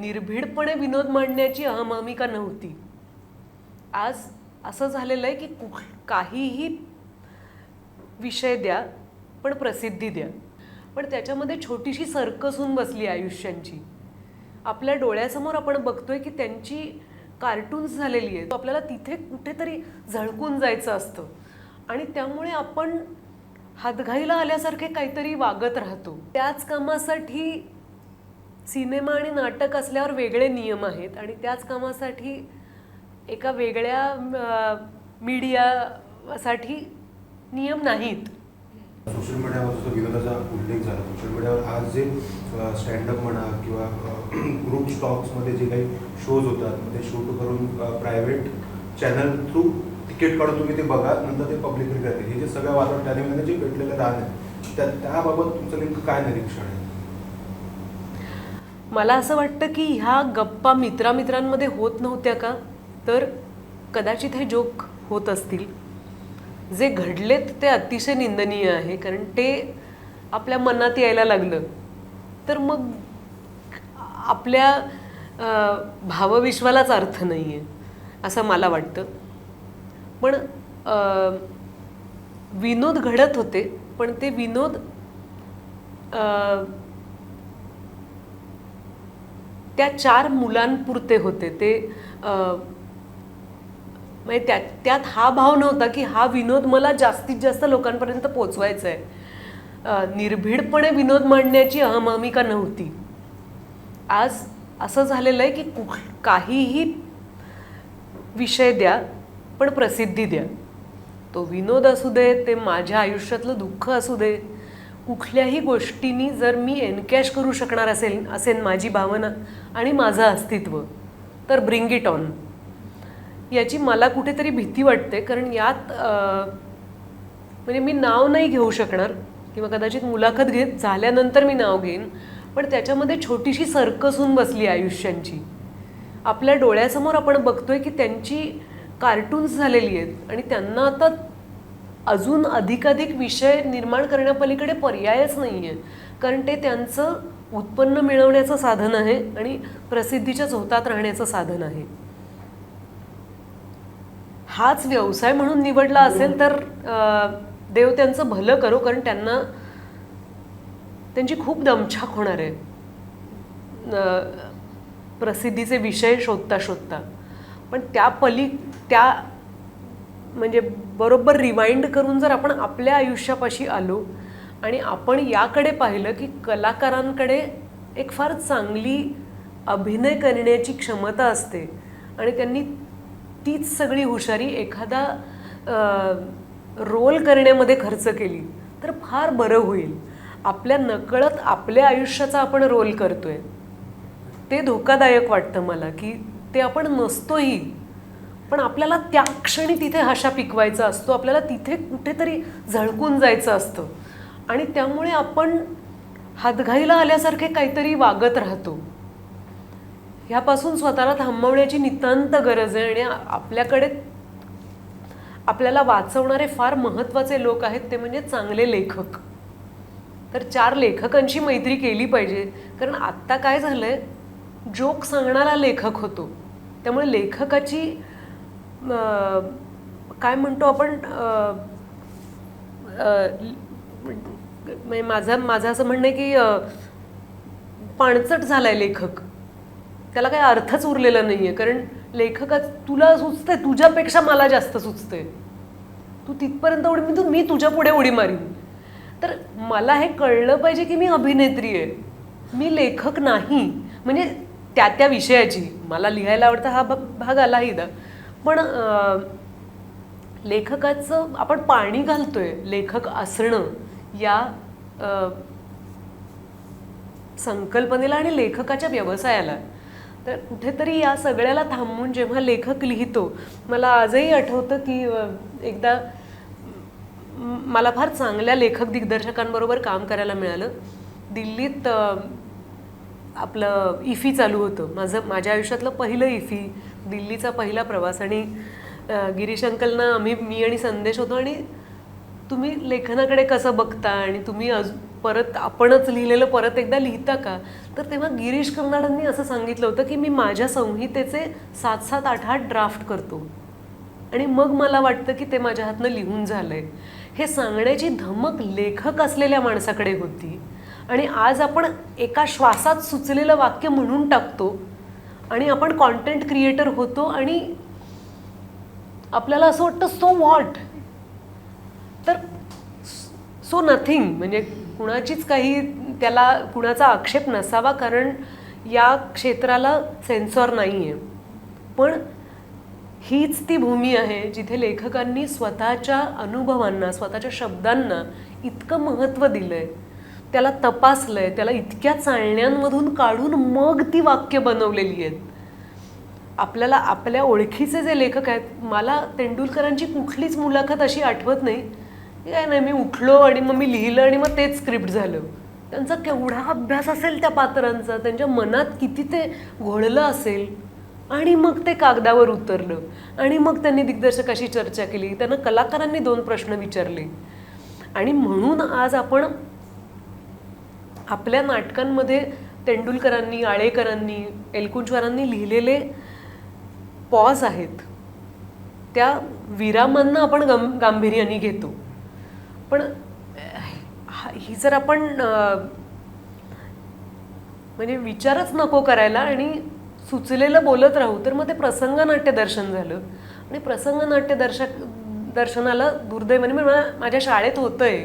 निर्भीडपणे विनोद मांडण्याची अहमामिका नव्हती. आज असं झालेलं आहे की कुठ काहीही विषय द्या पण प्रसिद्धी द्या. पण त्याच्यामध्ये छोटीशी सर्कस होऊन बसली आयुष्यांची. आपल्या डोळ्यासमोर आपण बघतोय की त्यांची कार्टून्स झालेली आहेत. आपल्याला तिथे कुठेतरी झळकून जायचं असतं. आणि त्यामुळे आपण हातघाईला आल्यासारखे काहीतरी वागत राहतो. त्याच कामासाठी सिनेमा आणि नाटक असल्यावर वेगळे नियम आहेत आणि त्याच कामासाठी एका वेगळ्या मीडियासाठी नियम नाहीत. सोशल मीडियावर जो विनोदाचा उल्लेख झाला सोशल मीडियावर आज जे स्टँडअप म्हणा किंवा ग्रुप स्टॉक्समध्ये जे काही शोज होतात ते शूट करून प्रायव्हेट चॅनल थ्रू तिकीट काढून तुम्ही ते बघा नंतर ते पब्लिक करतील. हे जे सगळं वातावरण त्याने म्हणजे जे भेटलेलं रान त्या त्याबाबत तुमचं नेमकं काय निरीक्षण आहे? मला असं वाटतं की ह्या गप्पा मित्रामित्रांमध्ये होत नव्हत्या का? तर कदाचित हे जोक होत असतील. जे घडलेत ते अतिशय निंदनीय आहे कारण ते आपल्या मनात यायला लागलं. तर मग आपल्या भावविश्वालाच अर्थ नाही आहे असं मला वाटतं. पण विनोद घडत होते पण ते विनोद त्या चार मुलांपुरते होते. ते म्हणजे त्यात त्यात हा भाव नव्हता की हा विनोद मला जास्तीत जास्त लोकांपर्यंत पोचवायचा आहे निर्भीडपणे विनोद मांडण्याची अहमामिका नव्हती. आज असं झालेलं आहे की कुठ काहीही विषय द्या पण प्रसिद्धी द्या. तो विनोद असू दे ते माझ्या आयुष्यातलं दुःख असू दे कुठल्याही गोष्टींनी जर मी एनकॅश करू शकणार असेल असेल माझी भावना आणि माझं अस्तित्व तर ब्रिंग इट ऑन. याची मला कुठेतरी भीती वाटते कारण यात म्हणजे मी नाव नाही घेऊ शकणार किंवा कदाचित मुलाखत घेत झाल्यानंतर मी नाव घेईन पण त्याच्यामध्ये छोटीशी सर्कस होऊन बसली आयुष्यांची. आपल्या डोळ्यासमोर आपण बघतोय की त्यांची कार्टून्स झालेली आहेत आणि त्यांना आता अजून अधिकाधिक विषय निर्माण करण्यापलीकडे पर्यायच नाही आहे कारण ते त्यांचं उत्पन्न मिळवण्याचं साधन आहे आणि प्रसिद्धीच्या झोतात राहण्याचं साधन आहे. हाच व्यवसाय म्हणून निवडला असेल तर देव त्यांचं भलं करो कारण त्यांना त्यांची खूप दमछाक होणार आहे. प्रसिद्धीचे विषय शोधता शोधता पण त्या पली त्या म्हणजे बरोबर रिवाइंड करून जर आपण आपल्या आयुष्यापाशी आलो आणि आपण याकडे पाहिलं की कलाकारांकडे एक फार चांगली अभिनय करण्याची क्षमता असते आणि त्यांनी तीच सगळी हुशारी एखादा रोल करण्यामध्ये खर्च केली तर फार बरं होईल. आपल्या नकळत आपल्या आयुष्याचा आपण रोल करतोय. ते धोकादायक वाटतं मला की ते आपण नसतोही पण आपल्याला त्या क्षणी तिथे हशा पिकवायचा असतो आपल्याला तिथे कुठेतरी झळकून जायचं असतं. आणि त्यामुळे आपण हातघाईला आल्यासारखे काहीतरी वागत राहतो. ह्यापासून स्वतःला थांबवण्याची नितांत गरज आहे आणि आपल्याकडे आपल्याला वाचवणारे फार महत्त्वाचे लोक आहेत ते म्हणजे चांगले लेखक. तर चार लेखकांची मैत्री केली पाहिजे. कारण आत्ता काय झालंय? जोक सांगणारा लेखक होतो. त्यामुळे लेखकाची काय म्हणतो आपण माझा म्हणजे माझं माझं असं म्हणणं आहे की पाणचट झालाय लेखक. त्याला काही अर्थच उरलेला नाहीये कारण लेखका तुला सुचतंय तुझ्यापेक्षा मला जास्त सुचतंय. तू तिथपर्यंत उडी मी तू मी तुझ्या पुढे उडी मारीन. तर मला हे कळलं पाहिजे की मी अभिनेत्री आहे. मी लेखक नाही. म्हणजे त्या त्या विषयाची. मला लिहायला आवडतं हा भाग भाग आलाही दा पण लेखकाचं आपण पाणी घालतोय लेखक असणं या संकल्पनेला आणि लेखकाच्या व्यवसायाला. तर कुठेतरी या सगळ्याला थांबून जेव्हा लेखक लिहितो मला आजही आठवतं की एकदा मला फार चांगल्या लेखक दिग्दर्शकांबरोबर काम करायला मिळालं. दिल्लीत आपलं इफी चालू होतं. माझं माझ्या आयुष्यातलं पहिलं इफी दिल्लीचा पहिला प्रवास आणि गिरीश अंकलना आम्ही मी आणि संदेश होतो आणि तुम्ही लेखनाकडे कसं बघता आणि तुम्ही अजून परत आपणच लिहिलेलं परत एकदा लिहिता का? तर तेव्हा गिरीश कर्नाडांनी असं सांगितलं होतं की मी माझ्या संहितेचे सात सात आठ आठ ड्राफ्ट करतो. आणि मग मला वाटतं की ते माझ्या हातनं लिहून झालंय. हे सांगण्याची धमक लेखक असलेल्या माणसाकडे होती. आणि आज आपण एका श्वासात सुचलेलं वाक्य म्हणून टाकतो आणि आपण कॉन्टेंट क्रिएटर होतो आणि आपल्याला असं वाटतं सो व्हॉट तर सो नथिंग म्हणजे कुणाचीच काही त्याला कुणाचा आक्षेप नसावा कारण या क्षेत्राला सेन्सॉर नाही आहे पण हीच ती भूमी आहे जिथे लेखकांनी स्वतःच्या अनुभवांना स्वतःच्या शब्दांना इतकं महत्त्व दिलं आहे त्याला तपासलंय त्याला इतक्या चालण्यांमधून काढून मग ती वाक्य बनवलेली आहेत. आपल्याला आपल्या ओळखीचे जे लेखक आहेत मला तेंडुलकरांची कुठलीच मुलाखत अशी आठवत नाही की काय नाही मी उठलो आणि मग मी लिहिलं आणि मग तेच स्क्रिप्ट झालं. त्यांचा केवढा अभ्यास असेल त्या पात्रांचा त्यांच्या मनात किती ते घोळलं असेल आणि मग ते कागदावर उतरलं आणि मग त्यांनी दिग्दर्शकाशी चर्चा केली त्यांना कलाकारांनी दोन प्रश्न विचारले. आणि म्हणून आज आपण आपल्या नाटकांमध्ये तेंडुलकरांनी आळेकरांनी एलकुंचवारांनी लिहिलेले पॉज आहेत. त्या विरामांना आपण गं गांभीर्याने घेतो. पण ही जर आपण म्हणजे विचारच नको करायला आणि सुचलेलं बोलत राहू तर मग ते प्रसंग नाट्यदर्शन झालं. आणि प्रसंग नाट्यदर्शक दर्शनाला दुर्दैवाने म्हणजे माझ्या शाळेत होतंय.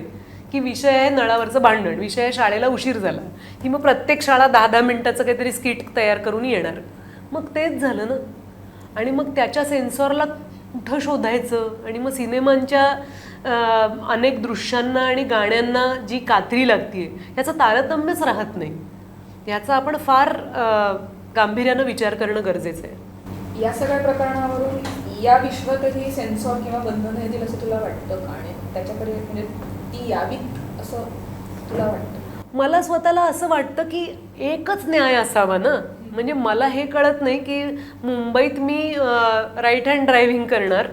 की विषय आहे नळावरचं भांडण विषय आहे शाळेला उशीर झाला. की मग प्रत्येक शाळा दहा दहा मिनिटाचं काहीतरी स्किट तयार करून येणार. मग तेच झालं ना. आणि मग त्याच्या सेन्सॉरला कुठं शोधायचं? आणि मग सिनेमांच्या अनेक दृश्यांना आणि गाण्यांना जी कात्री लागतीये याचं तारतम्यच राहत नाही. याचा आपण फार गांभीर्यानं विचार करणं गरजेचं आहे. या सगळ्या प्रकरणावरून या विश्वातही सेन्सॉर किंवा बंधनं येतील असं तुला वाटतं का? आणि त्याच्याकडे म्हणजे ती यावीत असं तुला वाटतं? मला स्वतःला असं वाटतं की एकच न्याय असावा ना? म्हणजे मला हे कळत नाही की मुंबईत मी राईट हँड ड्रायव्हिंग करणार.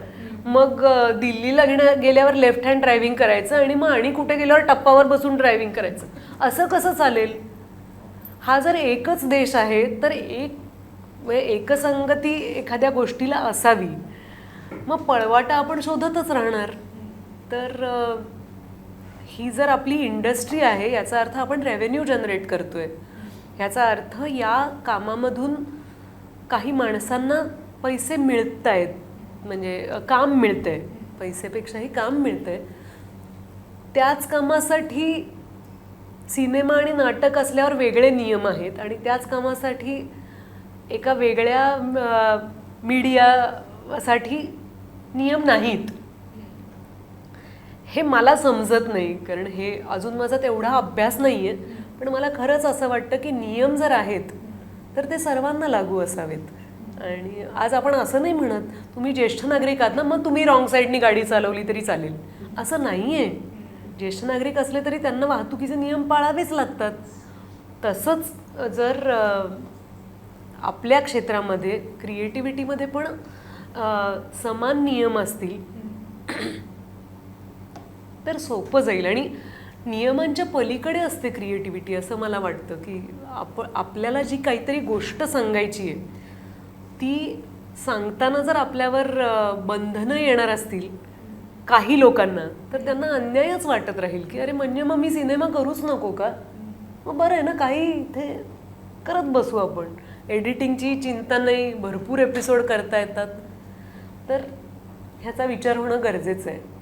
मग दिल्लीला घेण्या गेल्यावर लेफ्ट हँड ड्रायव्हिंग करायचं आणि मग आणि कुठे गेल्यावर टप्पावर बसून ड्रायव्हिंग करायचं. असं कसं चालेल? हा जर एकच देश आहे तर एक म्हणजे एकसंगती एखाद्या गोष्टीला असावी. मग पळवाटा आपण शोधतच राहणार. तर ही जर आपली इंडस्ट्री आहे याचा अर्थ आपण रेव्हेन्यू जनरेट करतोय. ह्याचा अर्थ या कामामधून काही माणसांना पैसे मिळत आहेत म्हणजे काम काम मिळतंय. पैसेपेक्षाही काम मिळतंय. त्याच कामासाठी सिनेमा आणि नाटक असल्यावर वेगळे नियम आहेत आणि त्याच कामासाठी एका वेगळ्या मीडियासाठी नियम नाहीत. हे मला समजत नाही कारण हे अजून माझा तेवढा अभ्यास नाही आहे पण मला खरंच असं वाटतं की नियम जर आहेत तर ते सर्वांना लागू असावेत. आणि आज आपण असं नाही म्हणत तुम्ही ज्येष्ठ नागरिक आहात ना मग तुम्ही रॉंग साईडनी गाडी चालवली तरी चालेल. असं नाही आहे ज्येष्ठ नागरिक असले तरी त्यांना वाहतुकीचे नियम पाळावेच लागतात. तसंच जर आपल्या क्षेत्रामध्ये क्रिएटिव्हिटीमध्ये पण समान नियम असतील तर सोपं जाईल. आणि नियमांच्या पलीकडे असते क्रिएटिव्हिटी असं मला वाटतं की आप आपल्याला जी काहीतरी गोष्ट सांगायची आहे ती सांगताना जर आपल्यावर बंधनं येणार असतील काही लोकांना तर त्यांना अन्यायच वाटत राहील की अरे म्हणजे मग मी सिनेमा करूच नको का? मग बरं आहे ना काही इथे करत बसू आपण. एडिटिंगची चिंता नाही भरपूर एपिसोड करता येतात. तर ह्याचा विचार होणं गरजेचं आहे.